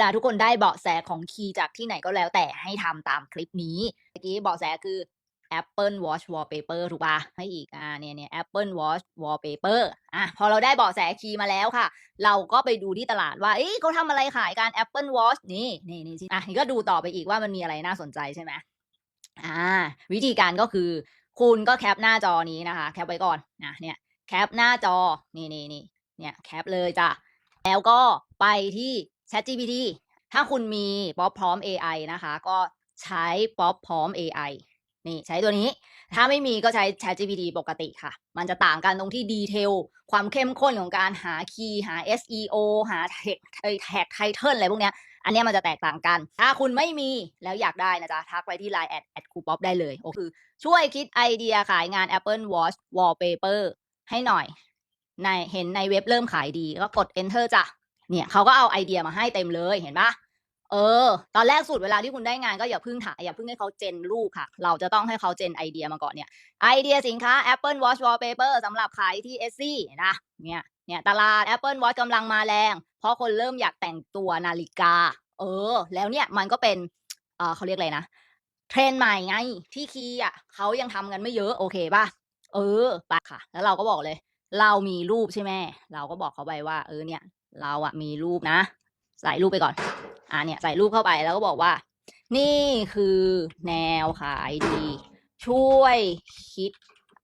จะทุกคนได้เบาะแสของคีย์จากที่ไหนก็แล้วแต่ให้ทำตามคลิปนี้เมื่อกี้เบาะแสคือ Apple Watch Wallpaper ถูกป่ะให้อีกอ่าเนี่ยเนี่ย Apple Watch Wallpaper อะพอเราได้เบาะแสคีย์มาแล้วค่ะ เราก็ไปดูที่ตลาดว่าเอ๊ะเขาทำอะไรขายกัน Apple Watch นี่นี่นี่อะนี่ก็ดูต่อไปอีกว่ามันมีอะไรน่าสนใจใช่ไหมอ่าวิธีการก็คือ คุณก็แคปหน้าจอนี้นะคะ แคปไว้ก่อนนะเนี่ยแคปหน้าจอนี่นี่นี่เนี่ยแคปเลยจ้ะแล้วก็ไปที่ ChatGPT ถ้าคุณมีป๊อปพร้อม AI นะคะ ก็ใช้ป๊อปพร้อม AI นี่ใช้ตัวนี้ ถ้าไม่มีก็ใช้ ChatGPT ปกติค่ะ มันจะต่างกันตรงที่ดีเทล ความเข้มข้นของการหาคีย์หา SEO หาแท็กไทเทิลอะไรพวกเนี้ย อันเนี้ยมันจะแตกต่างกัน ถ้าคุณไม่มีแล้วอยากได้นะจ๊ะ ทักไปที่ Line แอดแอดคูป๊อปได้เลย โอ้คือ ช่วยคิดไอเดียขายงาน Apple Watch Wallpaper ให้หน่อยในเห็นในเว็บเริ่มขายดีก็กด enter จ้ะ เนี่ยเขาก็เอาไอเดียมาให้เต็มเลยเห็นปะเออ ตอนแรกสุดเวลาที่คุณได้งานก็อย่าพึ่งถ่ายอย่าพึ่งให้เขาเจนรูปค่ะ เราจะต้องให้เขาเจนไอเดียมาก่อนเนี่ยไอเดียสินค้า Apple Watch Wallpaper สำหรับขายที่ Etsy นะเนี่ยเนี่ยตลาด Apple Watch กำลังมาแรง เพราะคนเริ่มอยากแต่งตัวนาฬิกา เออ แล้วเนี่ยมันก็เป็นเออเขาเรียกอะไรนะเทรนใหม่ไงที่คีอะเขายังทำกันไม่เยอะโอเคป่ะเออไปค่ะ แล้วเราก็บอกเลย เรามีรูปใช่ไหมเราก็บอกเขาไปว่า เออเนี่ย เราอะมีรูปนะ ใส่รูปไปก่อน อ่าเนี่ยใส่รูปเข้าไปแล้วก็บอกว่า นี่คือแนวขายดี ช่วยคิด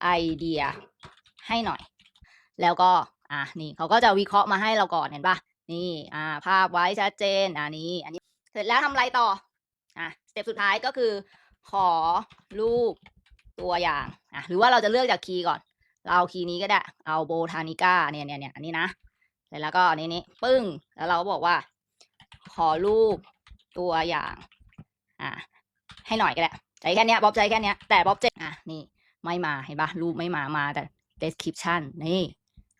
ไอเดียให้หน่อย แล้วก็ อะนี่เขาก็จะวิเคราะห์มาให้เราก่อนเห็นปะนี่ อ่า ภาพไว้ชัดเจนอ่านี้ อันนี้ เสร็จแล้วทำอะไรต่อ อะสเต็ปสุดท้ายก็คือ ขอรูปตัวอย่าง อะ หรือว่าเราจะเลือกจากคีย์ก่อน เราเอาคีย์นี้ก็ได้ เอาโบทานิก้าเนี่ยเนี่ยเนี่ยอันนี้นะ เสร็จแล้วก็อันนี้นี่ปึ้ง แล้วเราก็บอกว่า ขอรูปตัวอย่าง อะให้หน่อยก็ได้ใจแค่เนี้ยบ๊อบใจแค่เนี้ยแต่บ๊อบเจอะนี่ไม่มาเห็นปะรูปไม่มามาแต่ description นี่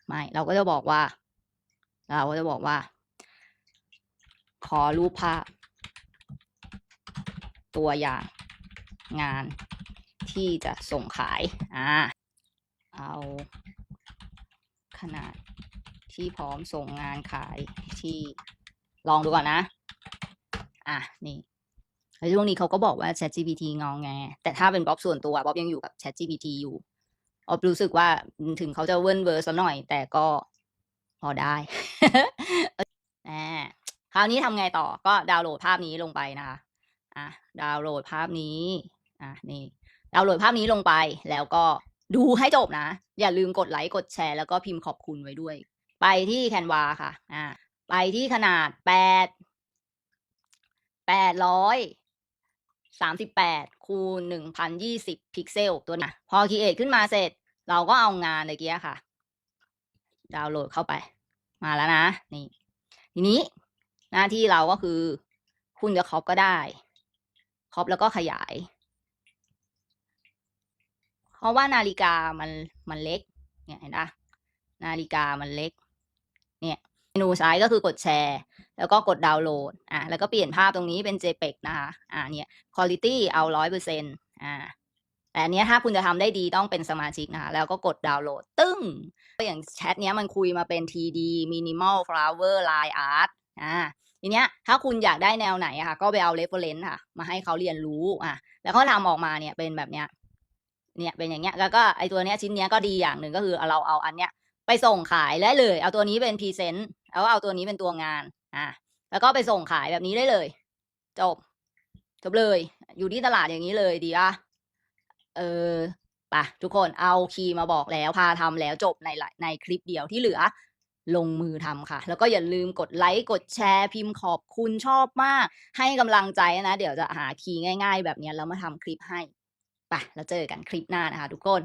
ไม่เราก็จะบอกว่า เราก็จะบอกว่า ขอรูปภาพ ตัวอย่างงานที่จะส่งขาย อ่า เอาขนาด ที่พร้อมส่งงานขายที่ลองดูก่อนนะ อะนี่แล้วช่วงนี้เขาก็บอกว่า ChatGPT งองแง แต่ถ้าเป็นบ๊อบส่วนตัวบ๊อบยังอยู่กับ ChatGPT อยู่บ๊อบรู้สึกว่าถึงเขาจะเวิร์นเวอร์ซะหน่อย แต่ก็พอได้อ่าคราวนี้ทำไงต่อก็ดาวน์โหลดภาพนี้ลงไปนะคะอะดาวน์โหลดภาพนี้อะนี่ดาวน์โหลดภาพนี้ลงไปแล้วก็ดูให้จบนะ อย่าลืมกดไลค์กดแชร์แล้วก็พิมพ์ขอบคุณไว้ด้วย ไปที่แคนวาค่ะ อ่า ไปที่ขนาดแปดแปดร้อยสามสิบแปดคูณหนึ่งพันยี่สิบพิกเซลตัวนะพอคีเอทขึ้นมาเสร็จ เราก็เอางานเลยเกี้ยค่ะ ดาวน์โหลดเข้าไป มาแล้วนะ นี่ ทีนี้หน้าที่เราก็คือ คุณจะครอปก็ได้ครอปแล้วก็ขยาย เพราะว่านาฬิกามันมันเล็ก เนี่ยเห็นปะนาฬิกามันเล็ก เนี่ยเมนูซ้ายก็คือกดแชร์ แล้วก็กดดาวน์โหลดอะแล้วก็เปลี่ยนภาพตรงนี้เป็น JPEG นะคะอ่าเนี่ย quality เอาร้อยเปอร์เซ็นต์อ่าแต่อันนี้ถ้าคุณจะทำได้ดีต้องเป็นสมาชิกนะคะแล้วก็กดดาวน์โหลด ตึ้งอย่างแชทเนี้ยมันคุยมาเป็น TD minimal flower line art อ่าทีเนี้ยถ้าคุณอยากได้แนวไหนอะค่ะก็ไปเอา reference ค่ะ มาให้เขาเรียนรู้อะแล้วเขาทำออกมาเนี่ยเป็นแบบเนี้ยเนี่ยเป็นอย่างเงี้ยแล้วก็ไอตัวเนี้ยชิ้นเนี้ยก็ดีอย่างหนึ่งก็คือเราเอาอันเนี้ย ไปส่งขายได้เลย เอาตัวนี้เป็นพรีเซนต์แล้วเอาตัวนี้เป็นตัวงานอะแล้วก็ไปส่งขายแบบนี้ได้เลย จบ จบเลย อยู่ที่ตลาดอย่างนี้เลยดีป่ะเออปะทุกคนเอาคีย์มาบอกแล้วพาทำแล้วจบในในคลิปเดียวที่เหลือลงมือทำค่ะ แล้วก็อย่าลืมกดไลค์กดแชร์พิมพ์ขอบคุณชอบมาก ให้กำลังใจนะ เดี๋ยวจะหาคีย์ง่าย ๆ แบบนี้แล้วมาทำคลิปให้ไปแล้วเจอกันคลิปหน้านะคะทุกคน